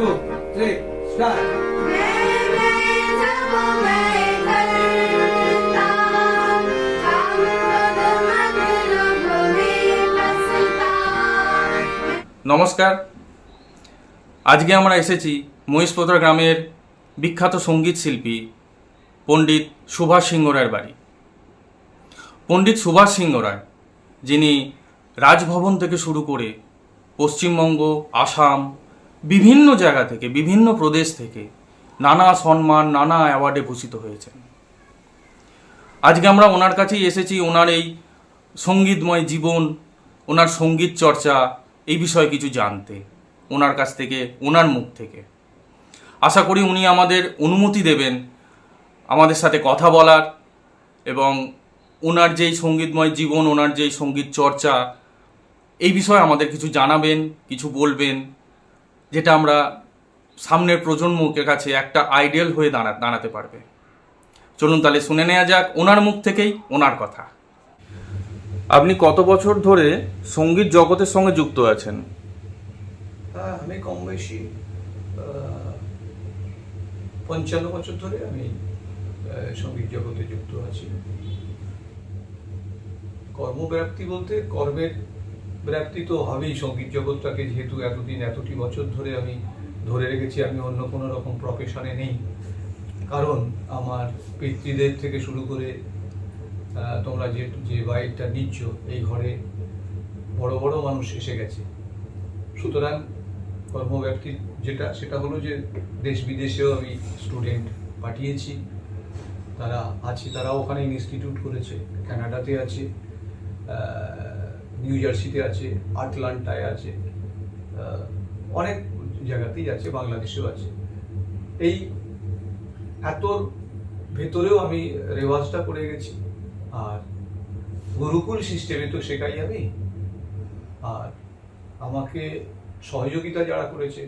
two, three, start. নমস্কার আজকে আমরা এসেছি মহিষপোতরা গ্রামের বিখ্যাত সংগীত শিল্পী পণ্ডিত সুভাষ সিংহ রায়ের বাড়ি পণ্ডিত সুভাষ সিংহ রায় যিনি রাজভবন থেকে শুরু করে পশ্চিমবঙ্গ আসাম বিভিন্ন জায়গা থেকে, বিভিন্ন প্রদেশ থেকে নানা সম্মান, নানা অ্যাওয়ার্ডে ভূষিত হয়েছেন। আজকে আমরা ওনার কাছেই এসেছি, ওনার এই সঙ্গীতময় জীবন, ওনার সংগীত চর্চা, এই বিষয়ে কিছু জানতে, ওনার কাছ থেকে, ওনার মুখ থেকে। আশা করি উনি আমাদের অনুমতি দেবেন, আমাদের সাথে কথা বলার এবং ওনার যেই সঙ্গীতময় জীবন, ওনার যেই সংগীত চর্চা, এই বিষয়ে আমাদের কিছু জানাবেন, কিছু বলবেন যেটা আমরা সামনের প্রজন্মকে কাছে একটা আইডিয়াল হয়ে দাঁড়া, দাঁড়াতে পারবে। চলুন তাহলে শুনে নেওয়া যাক ওনার মুখ থেকেই ওনার কথা। আপনি কত বছর ধরে সংগীত জগতের সঙ্গে যুক্ত আছেন? আমি কম বেশি পঞ্চান্ন বছর ধরে আমি সংগীত জগতে যুক্ত আছি। কর্মব্যাপ্তি বলতে কর্মের ব্যাপ্তি তো হবেই সংগীত জগৎটাকে যেহেতু এতদিন, এতটি বছর ধরে আমি ধরে রেখেছি, আমি অন্য কোনো রকম প্রফেশনে নেই। কারণ আমার পিতৃদের থেকে শুরু করে তোমরা যে যে বাইকটা নিচ্ছ, এই ঘরে বড় বড় মানুষ এসে গেছে। সুতরাং কর্মব্যক্তির যেটা, সেটা হলো যে দেশ বিদেশেও আমি স্টুডেন্ট পাঠিয়েছি। তারা আছে তারা ওখানে ইনস্টিটিউট করেছে কানাডাতে আছে। নিউ জার্সিতে আছে আটলান্টায় আছে অনেক জায়গাতেই আছে, বাংলাদেশেও আছে। এই এত ভেতরেও আমি রেওয়াজটা করে গেছি। আর গুরুকুল সিস্টেমে তো শেখাই আমি। আর আমাকে সহযোগিতা যারা করেছে,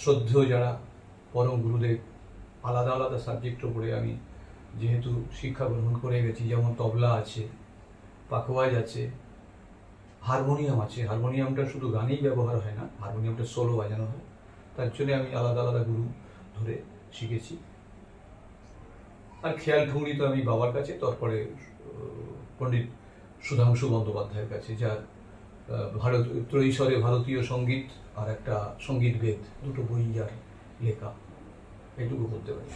শ্রদ্ধেয় যারা, পরম গুরুদেব, আলাদা আলাদা সাবজেক্ট উপরে আমি যেহেতু শিক্ষা গ্রহণ করে গেছি, যেমন তবলা আছে পাখোয়াজ আছে হারমোনিয়াম আছে, হারমোনিয়ামটা শুধু গানেই ব্যবহার হয় না, হারমোনিয়ামটা সোলো বাজানো হয়। তার জন্য আমি আলাদা আলাদা গুরু ধরে শিখেছি। আর খেয়াল ঠুংরি তো আমি বাবার কাছে, তারপরে পণ্ডিত সুধাংশু বন্দ্যোপাধ্যায়ের কাছে, যার ভারত ত্রৈস্বরে ভারতীয় সংগীত আর একটা সংগীত বেদ, দুটো বই যার লেখা, এটুকু বলতে পারি।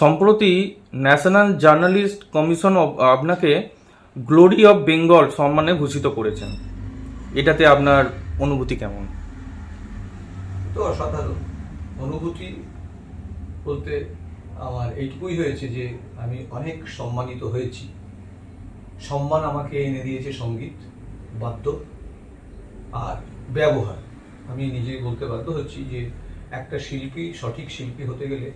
সম্প্রতি ন্যাশনাল জার্নালিস্ট কমিশন আপনাকে গ্লোরি অফ বেঙ্গল সম্মানে ভূষিত করেছেন। এটাতে আপনার অনুভূতি কেমন? তো অসাধারণ। অনুভূতি বলতে আমার এইটুকুই হয়েছে যে আমি অনেক সম্মানিত হয়েছি। সম্মান আমাকে এনে দিয়েছে সংগীত, বাদ্য আর ব্যবহার। আমি নিজেই বলতে বাধ্য হচ্ছি যে একটা শিল্পী সঠিক শিল্পী হতে গেলে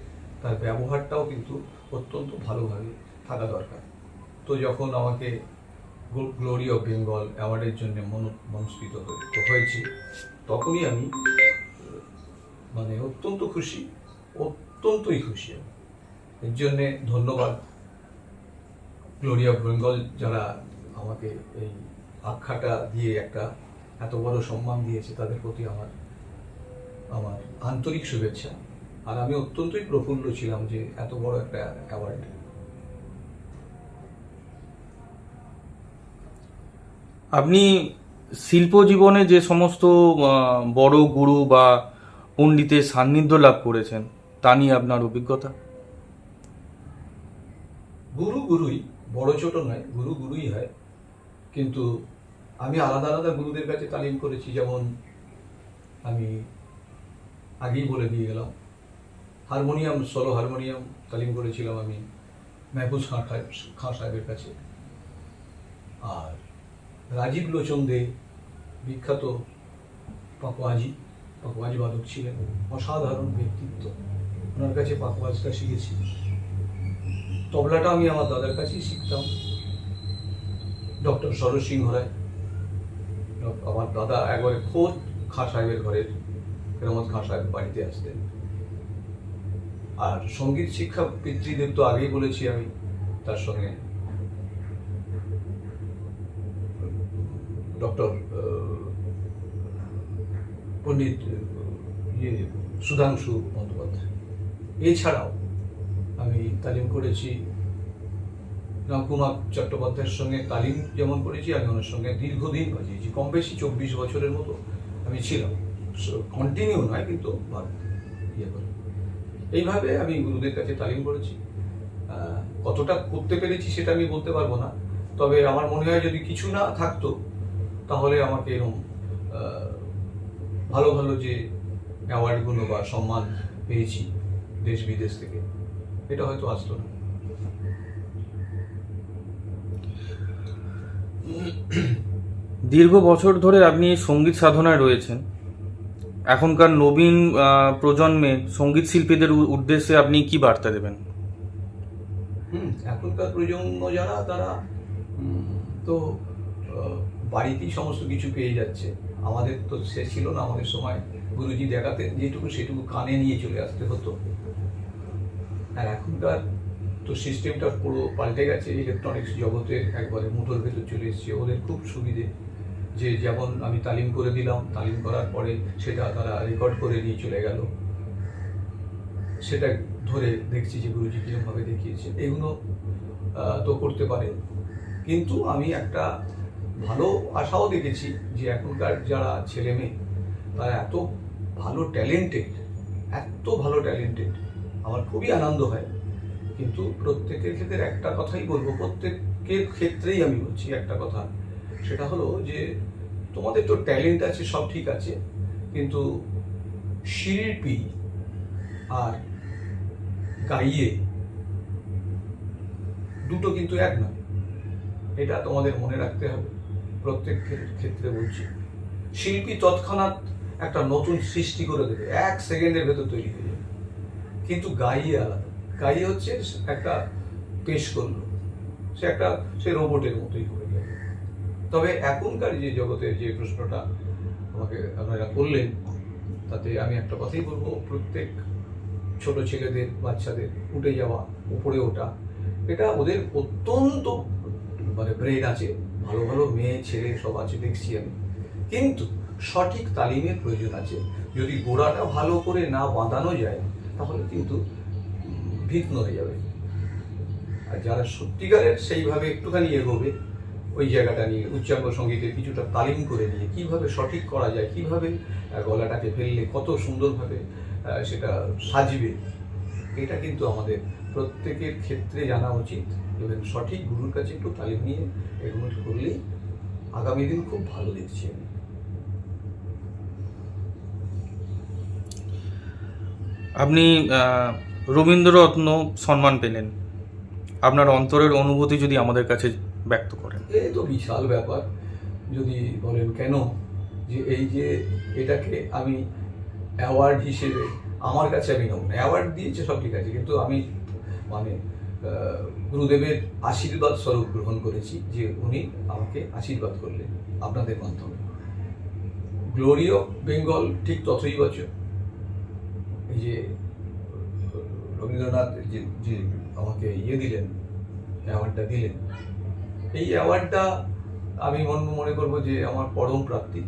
তার ব্যবহারটাও কিন্তু অত্যন্ত ভালোভাবে থাকা দরকার। তো যখন আমাকে গ্লোরি অফ বেঙ্গল অ্যাওয়ার্ডের জন্য মন, মনস্থিত হয়ে- হয়েছে, তখনই আমি মানে অত্যন্ত খুশি, অত্যন্তই খুশি আমি। এর জন্যে ধন্যবাদ গ্লোরি অফ বেঙ্গল যারা আমাকে এই আখ্যাটা দিয়ে একটা এত বড় সম্মান দিয়েছে, তাদের প্রতি আমার আমার আন্তরিক শুভেচ্ছা। আর আমি অত্যন্তই প্রফুল্ল ছিলাম যে এত বড় একটা অ্যাওয়ার্ড আপনি শিল্প জীবনে যে সমস্ত বড় গুরু বা পণ্ডিতের সান্নিধ্য লাভ করেছেন তা নিয়ে আপনার অভিজ্ঞতা? গুরু গুরুই বড় ছোট নয় গুরু গুরুই হয়। কিন্তু আমি আলাদা আলাদা গুরুদের কাছে তালিম করেছি যেমন আমি আগেই বলে দিয়ে গেলাম হারমোনিয়াম সলো হারমোনিয়াম তালিম করেছিলাম আমি, মেহফুজ খাঁ খাঁ সাহেবের কাছে। আর রাজীব লোচন দে বিখ্যাত পাকওয়াজি পাকওয়াজি বাদক ছিলেন, অসাধারণ ব্যক্তিত্ব। ওনার কাছে পাকওয়াজটা শিখেছি। তবলাটা আমি আমার দাদার কাছেই শিখতাম। ডক্টর শরৎ সিংহ রায় আমার দাদা একবারে খোদ খাঁ সাহেবের ঘরের, কেরামত খাঁ সাহেব বাড়িতে আসতেন। আর সংগীত শিক্ষা পিতৃদেব তো আগেই বলেছি আমি তার সঙ্গে। ডক্টর পণ্ডিত ইয়ে সুধাংশু বন্দ্যোপাধ্যায়। এছাড়াও আমি তালিম করেছি রামকুমার চট্টোপাধ্যায়ের সঙ্গে, তালিম যেমন করেছি, আমি ওনার সঙ্গে দীর্ঘদিন বাজিয়েছি। কম বেশি চব্বিশ বছরের মতো আমি ছিলাম। কন্টিনিউ নয়, কিন্তু ইয়ে করে। এইভাবে আমি গুরুদের কাছে তালিম করেছি। কতটা করতে পেরেছি সেটা আমি বলতে পারব না। তবে আমার মনে হয় যদি কিছু না থাকতো, তাহলে আমাকে এরকম ভালো ভালো যে অ্যাওয়ার্ডগুলো বা সম্মান পেয়েছি দেশ বিদেশ থেকে, এটা হয়তো আসতো না। দীর্ঘ বছর ধরে আপনি সংগীত সাধনায় রয়েছেন। এখনকার নবীন আহ, প্রজন্মের সংগীত শিল্পীদের উদ্দেশ্যে আপনি কি বার্তা দেবেন? এখনকার প্রজন্ম যারা তারা তো বাড়িতেই সমস্ত কিছু পেয়ে যাচ্ছে। আমাদের তো সে ছিল না আমাদের সময় গুরুজি দেখাতে যেটুকু সেটুকু কানে নিয়ে চলে আসতে হতো। আর এখনকার তো সিস্টেমটা পুরো পাল্টে গেছে ইলেকট্রনিক্স জগতে একবারে মুঠোর ভেতর চলে এসেছে ওদের খুব সুবিধে। যে যেমন আমি তালিম করে দিলাম, তালিম করার পরে সেটা তারা রেকর্ড করে নিয়ে চলে গেল। সেটা ধরে দেখছি যে গুরুজি কিরমভাবে দেখিয়েছে। এগুলো তো করতে পারে কিন্তু আমি একটা ভালো আশাও দেখেছি যে এখনকার যারা ছেলে মেয়ে, তারা এত ভালো ট্যালেন্টেড এত ভালো ট্যালেন্টেড আমার খুবই আনন্দ হয়। কিন্তু প্রত্যেকের ক্ষেত্রে একটা কথাই বলব, প্রত্যেকের ক্ষেত্রেই আমি বলছি একটা কথা। সেটা হলো যে তোমাদের তো ট্যালেন্ট আছে, সব ঠিক আছে, কিন্তু শিল্পী আর গাইয়ে দুটো কিন্তু এক নয়। এটা তোমাদের মনে রাখতে হবে প্রত্যেকের ক্ষেত্রে বলছি। শিল্পী তৎক্ষণাৎ একটা নতুন সৃষ্টি করে দেবে, এক সেকেন্ডের ভেতর তৈরি হয়ে যাবে। কিন্তু গাইয়ে আলাদা। গাইয়ে হচ্ছে একটা পেশ করল। সে একটা, সে রোবটের মতোই করে গেল। তবে এখনকার যে জগতের যে প্রশ্নটা আমাকে আপনারা করলেন, তাতে আমি একটা কথাই বলব, প্রত্যেক ছোট ছেলেদের, বাচ্চাদের উঠে যাওয়া, উপরে ওঠা, এটা ওদের অত্যন্ত মানে ব্রেন আছে। ভালো ভালো মেয়ে, ছেলে সব আছে, দেখছি আমি। কিন্তু সঠিক তালিমের প্রয়োজন আছে। যদি গোড়াটা ভালো করে না বাঁধানো যায়, তাহলে কিন্তু ভিন্ন হয়ে যাবে। আর যারা সত্যিকারের সেইভাবে একটুখানি এগোবে ওই জায়গাটা নিয়ে উচ্চাঙ্গ সঙ্গীতের কিছুটা তালিম করে নিয়ে কীভাবে সঠিক করা যায়, কীভাবে গলাটাকে ফেললে কত সুন্দরভাবে সেটা সাজবে, এটা কিন্তু আমাদের প্রত্যেকের ক্ষেত্রে জানা উচিত। এবং সঠিক গুরুর কাছে একটু তালিম নিয়ে এগুলো করলেই আগামী দিন খুব ভালো দেখছি আমি। আপনি রবীন্দ্ররত্ন সম্মান পেলেন। আপনার অন্তরের অনুভূতি যদি আমাদের কাছে ব্যক্ত করেন। এই তো বিশাল ব্যাপার। যদি বলেন কেন? যে এই যে এটাকে আমি অ্যাওয়ার্ড হিসেবে আমার কাছে আমি নেব না। অ্যাওয়ার্ড দিয়েছে সব ঠিক আছে, কিন্তু আমি মানে গুরুদেবের আশীর্বাদ স্বরূপ গ্রহণ করেছি যে উনি আমাকে আশীর্বাদ করলেন আপনাদের মাধ্যমে। গ্লোরি অফ বেঙ্গল ঠিক ততই বছর। এই যে, রবীন্দ্রনাথ যে যে আমাকে ইয়ে দিলেন অ্যাওয়ার্ডটা দিলেন এই অ্যাওয়ার্ডটা আমি মন মনে করব যে আমার পরম প্রাপ্তি।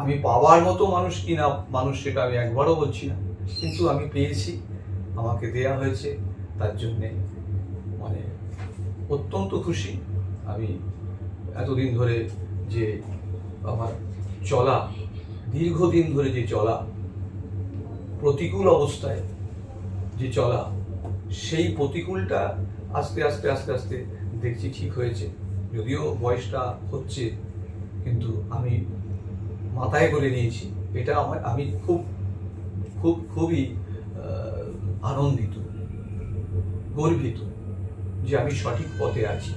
আমি পাওয়ার মতো মানুষ কি না মানুষ সেটা আমি একবারও বলছি না। কিন্তু আমি পেয়েছি, আমাকে দেয়া হয়েছে, তার জন্যে মানে অত্যন্ত খুশি আমি এতদিন ধরে যে আমার চলা, দীর্ঘদিন ধরে যে চলা, প্রতিকূল অবস্থায় যে চলা, সেই প্রতিকূলটা আস্তে আস্তে আস্তে আস্তে দেখছি ঠিক হয়েছে। যদিও বয়সটা হচ্ছে, কিন্তু আমি মাথায় করে নিয়েছি, এটা আমার, আমি খুব খুব, খুবই আনন্দিত, গর্বিত যে আমি সঠিক পথে আছি।